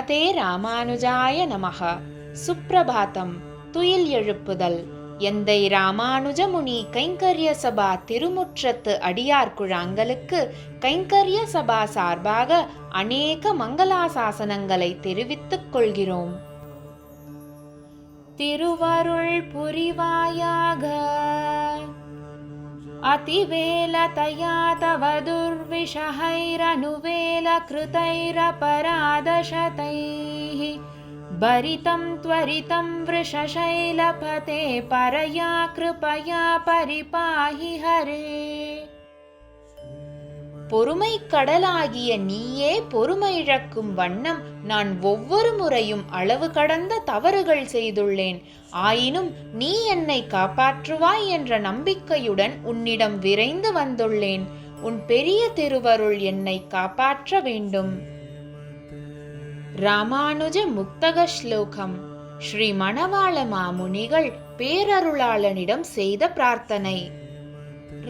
ஸ்ரீமதே ராமானுஜாய நமக. சுப்பிரபாதம் துயில் எழுப்புதல். எந்தை ராமானுஜமுனி கைங்கரிய சபா திருமுற்றத்து அடியார் குழாங்களுக்கு கைங்கரிய சபா சார்பாக அநேக மங்களாசாசனங்களை தெரிவித்துக் கொள்கிறோம். திருவருள் புரிவாயாக. अतिवेलतया तव दुर्विषहैरनुवेलकृतैरपराधशतैः भरितं त्वरितं वृषशैलपते परया कृपया परिपाहि हरे பொறுமை கடலாகிய நீயே பொறுமை இழக்கும் வண்ணம் நான் ஒவ்வொரு முறையும் அளவு கடந்த தவறுகள் செய்துள்ளேன். ஆயினும் நீ என்னை காப்பாற்றுவாய் என்ற நம்பிக்கையுடன் உன்னிடம் விரைந்து வந்துள்ளேன். உன் பெரிய திருவருள் என்னை காப்பாற்ற வேண்டும். ராமானுஜ முக்தக ஸ்லோகம். ஸ்ரீ மணவாள மாமுனிகள் பேரருளாளனிடம் செய்த பிரார்த்தனை.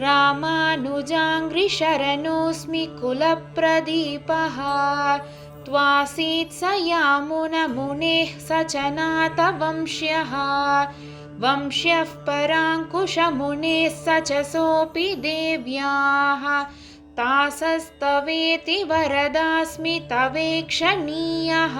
रामानुजाङ्घ्रिशरणोऽस्मि कुलप्रदीपः त्वासीत् स यामुनमुनेः स च नातवंश्यः वंश्यः पराङ्कुशमुनेः स च सोऽपि देव्याः तासस्तवेति वरदास्मि तवेक्षणीयः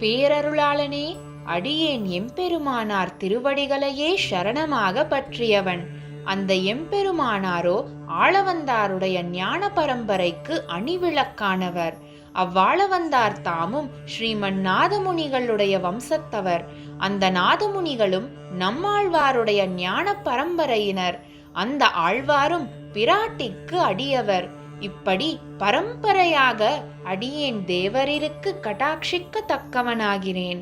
பேரருளாளனே அடியேன் எம்பெருமானார் திருவடிகளையே சரணமாக பற்றியவன். அந்த எம்பெருமானாரோ ஆளவந்தாருடைய ஞான பரம்பரைக்கு அணிவிளக்கானவர். அவ்வாளவந்தார் தாமும் ஸ்ரீமன் நாதமுனிகளுடைய வம்சத்தவர். அந்த நாதமுனிகளும் நம்மாழ்வாருடைய ஞான பரம்பரையினர். அந்த ஆழ்வாரும் பிராட்டிக்கு அடியவர். இப்படி பரம்பரையாக அடியேன் தேவரிற்கு கட்டாட்சிக்கத்தக்கவனாகிறேன்.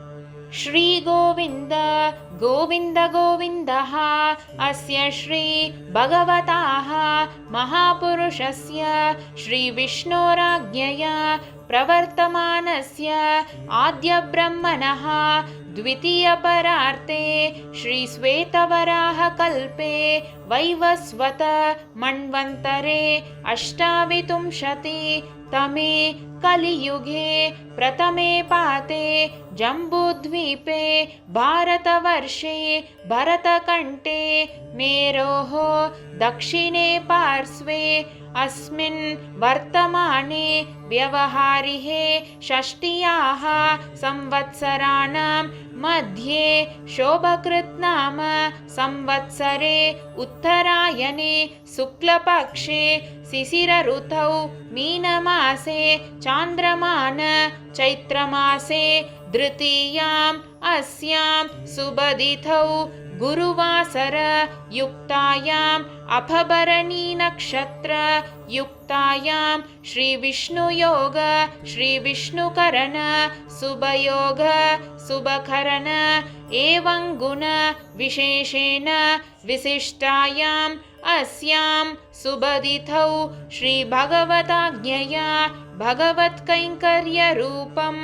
श्रीगोविन्द गोविन्द गोविन्दः अस्य श्रीभगवताः महापुरुषस्य श्रीविष्णोराज्ञया प्रवर्तमानस्य आद्यब्रह्मणः द्वितीयपरार्ते श्रीश्वेतवराहकल्पे वैवस्वत मन्वन्तरे अष्टाविंशति तमे कलियुगे प्रथमे पाते जम्बूद्वीपे भारतवर्षे भरतकण्ठे मेरोः दक्षिणे पार्श्वे अस्मिन् वर्तमाने व्यवहारिहे षष्ट्याः संवत्सराणां मध्ये शोभकृत् नाम संवत्सरे उत्तरायणे शुक्लपक्षे शिशिरऋतौ मीनमासे चान्द्रमान चैत्रमासे द्वितीयाम् अस्यां सुबदिथौ गुरुवासर युक्तायाम् अफभरणीनक्षत्रयुक्तायां श्रीविष्णुयोग श्रीविष्णुकरण सुभयोग सुभकरण एवं सुभयोगशुभकरणुणविशेषेण विशिष्टायाम् अस्यां सुबदिथौ श्रीभगवताज्ञया भगवत्कैङ्कर्यरूपम्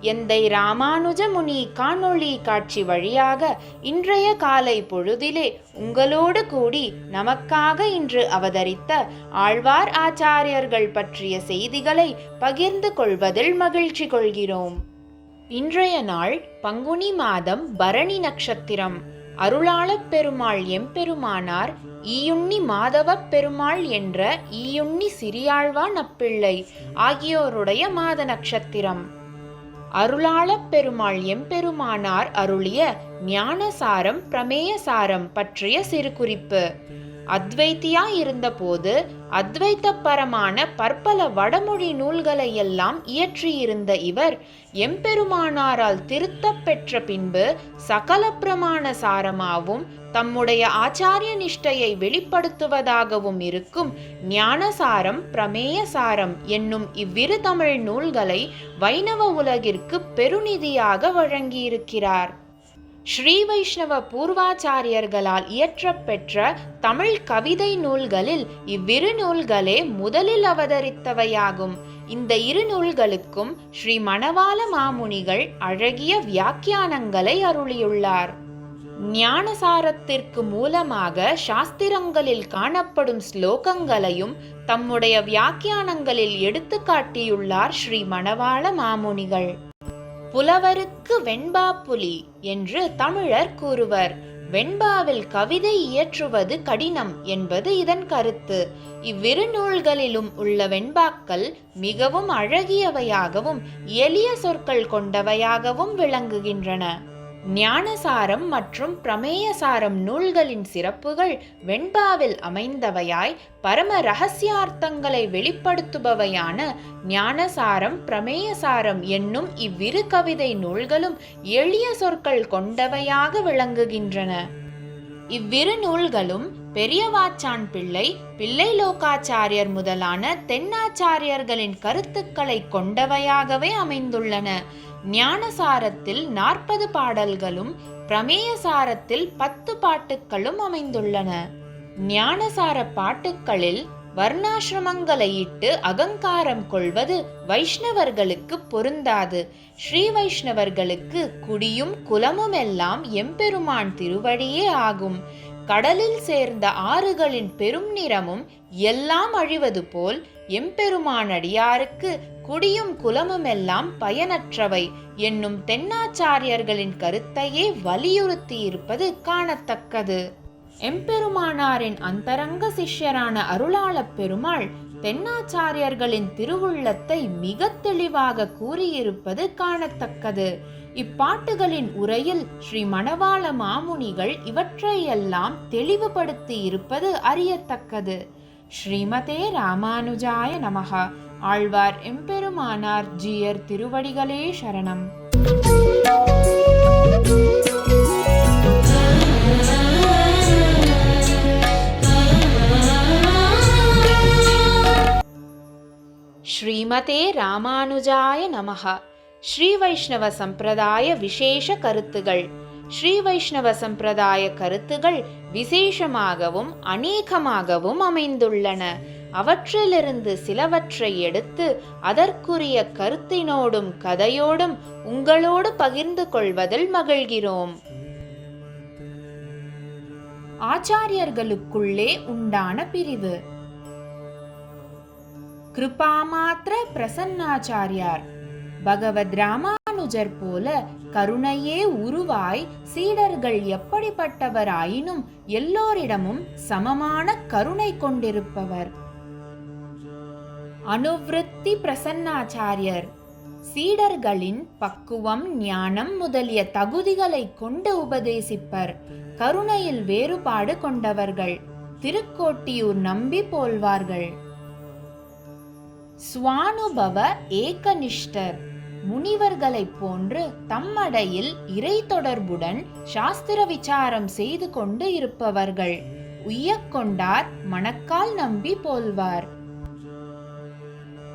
எந்தை ராமானுஜ முனி காணொளி காட்சி வழியாக இன்றைய காலை பொழுதிலே உங்களோடு கூடி நமக்காக இன்று அவதரித்த ஆழ்வார் ஆச்சாரியர்கள் பற்றிய செய்திகளை பகிர்ந்து கொள்வதில் மகிழ்ச்சி கொள்கிறோம். இன்றைய நாள் பங்குனி மாதம் பரணி நட்சத்திரம். அருளாளப் பெருமாள் எம்பெருமானார் ஈயுண்ணி மாதவப் பெருமாள் என்ற ஈயுண்ணி சிறியாழ்வான் அப்பிள்ளை ஆகியோருடைய மாத நட்சத்திரம். அருளாளப் பெருமாள் எம்பெருமானார் அருளிய ஞானசாரம் பிரமேயசாரம் பற்றிய சிறு அத்வைத்தியா இருந்தபோது அத்வைத்தப்பரமான பற்பல வடமொழி நூல்களை எல்லாம் இயற்றியிருந்த இவர் எம்பெருமானாரால் திருத்தப் பெற்ற பின்பு சகல பிரமாண சாரமாவும் தம்முடைய ஆச்சாரிய நிஷ்டையை வெளிப்படுத்துவதாகவும் இருக்கும் ஞானசாரம் பிரமேயசாரம் என்னும் இவ்விரு தமிழ் நூல்களை வைணவ உலகிற்கு பெருநிதியாக வழங்கியிருக்கிறார். ஸ்ரீ வைஷ்ணவ பூர்வாச்சாரியர்களால் இயற்றப்பெற்ற தமிழ் கவிதை நூல்களில் இவ்விரு நூல்களே முதலில் அவதரித்தவையாகும். இந்த இரு நூல்களுக்கும் ஸ்ரீ மணவாள மாமுனிகள் அழகிய வியாக்கியானங்களை அருளியுள்ளார். ஞானசாரத்திற்கு மூலமாக சாஸ்திரங்களில் காணப்படும் ஸ்லோகங்களையும் தம்முடைய வியாக்கியானங்களில் எடுத்து காட்டியுள்ளார் ஸ்ரீ மணவாள மாமுனிகள். புலவருக்கு வெண்பா புலி என்று தமிழர் கூறுவர். வெண்பாவில் கவிதை இயற்றுவது கடினம் என்பது இதன் கருத்து. இவ்விரு நூல்களிலும் உள்ள வெண்பாக்கள் மிகவும் அழகியவையாகவும் எளிய சொற்கள் கொண்டவையாகவும் விளங்குகின்றன. ஞானசாரம் மற்றும் பிரமேயசாரம் நூல்களின் சிறப்புகள் வெண்பாவில் அமைந்தவையாய் பரம ரகசியார்த்தங்களை வெளிப்படுத்துபவையான ஞானசாரம் பிரமேயசாரம் என்னும் இவ்விரு கவிதை நூல்களும் எளிய சொற்கள் கொண்டவையாக விளங்குகின்றன. இவ்விரு நூல்களும் பெரியவாச்சான் பிள்ளை பிள்ளை லோகாச்சாரியர் முதலான தென்னாச்சாரியர்களின் கருத்துக்களை கொண்டவையாகவே அமைந்துள்ளன. ஞானசாரத்தில் நாற்பது பாடல்களும் பிரமேயசாரத்தில் பத்து பாட்டுக்களும் அமைந்துள்ளன. ஞானசார பாட்டுக்களில் வர்ணாசிரமங்களை இட்டு அகங்காரம் கொள்வது வைஷ்ணவர்களுக்கு பொருந்தாது. ஸ்ரீ வைஷ்ணவர்களுக்கு குடியும் குலமும் எல்லாம் எம்பெருமான் திருவடியே ஆகும். கடலில் சேர்ந்த ஆறுகளின் பெரும் நிறமும் எல்லாம் அழிவது போல் எம்பெருமான் அடியாருக்கு குடியும் குலமுமெல்லாம் பயனற்றவை. என்னும் தென்னாச்சாரியர்களின் கருத்தையே வலியுறுத்தியிருப்பது காணத்தக்கது. எம்பெருமானாரின் அந்தரங்க சிஷ்யரான அருளாளப் பெருமாள் தென்னாச்சாரியர்களின் திருவுள்ளத்தை மிக தெளிவாக கூறியிருப்பது காணத்தக்கது. இப்பாட்டுகளின் உரையில் ஸ்ரீ மணவாள மாமுனிகள் இவற்றையெல்லாம் தெளிவுபடுத்தி இருப்பது அறியத்தக்கது. ஸ்ரீமதே ராமானுஜாய நமக. ஆழ்வார் எம்பெருமானார் ஜியர் திருவடிகளே சரணம். ஸ்ரீமதே ராமானுஜாய நமக ஸ்ரீ வைஷ்ணவ சம்பிரதாய விசேஷ கருத்துகள். ஸ்ரீ வைஷ்ணவ சம்பிரதாய கருத்துகள் விசேஷமாகவும் அநேகமாகவும் அமைந்துள்ளன. அவற்றிலிருந்து சிலவற்றை எடுத்து அதற்குரிய கருத்தினோடும் கதையோடும் உங்களோடு பகிர்ந்து கொள்வதில் மகிழ்கிறோம். ஆச்சாரியர்களுக்குள்ளே உண்டான பிரிவு. கிருபாமாத்திர பிரசன்னாச்சாரியார். பகவத் ராமானுஜர் போல கருணையே உருவாய் சீடர்கள் எப்படிப்பட்டவராயினும் எல்லோரிடமும் சமமான கருணை கொண்டிருப்பவர். அனுவிருத்தி பிரசன்னாச்சாரியர். சீடர்களின் பக்குவம் ஞானம் முதலிய தகுதிகளை கொண்டு உபதேசிப்பர். கருணையில் வேறுபாடு கொண்டவர்கள். திருக்கோட்டியூர் நம்பி போல்வார்கள். சுவானுபவ ஏகனிஷ்டர் முனிவர்களைப் போன்று தம்மடையில் இறை தொடர்புடன் சாஸ்திர விசாரம் செய்து கொண்டு இருப்பவர்கள். உய்யக்கொண்டார் மணக்கால் நம்பி போல்வார்.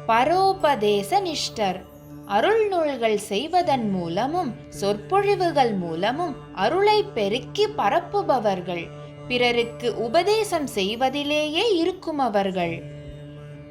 பரோபதேச நிஷ்டர் அருள் நூல்கள் செய்வதன் மூலமும் சொற்பொழிவுகள் மூலமும் அருளை பெருக்கி பரப்புபவர்கள். பிறருக்கு உபதேசம் செய்வதிலேயே இருக்கும் அவர்கள்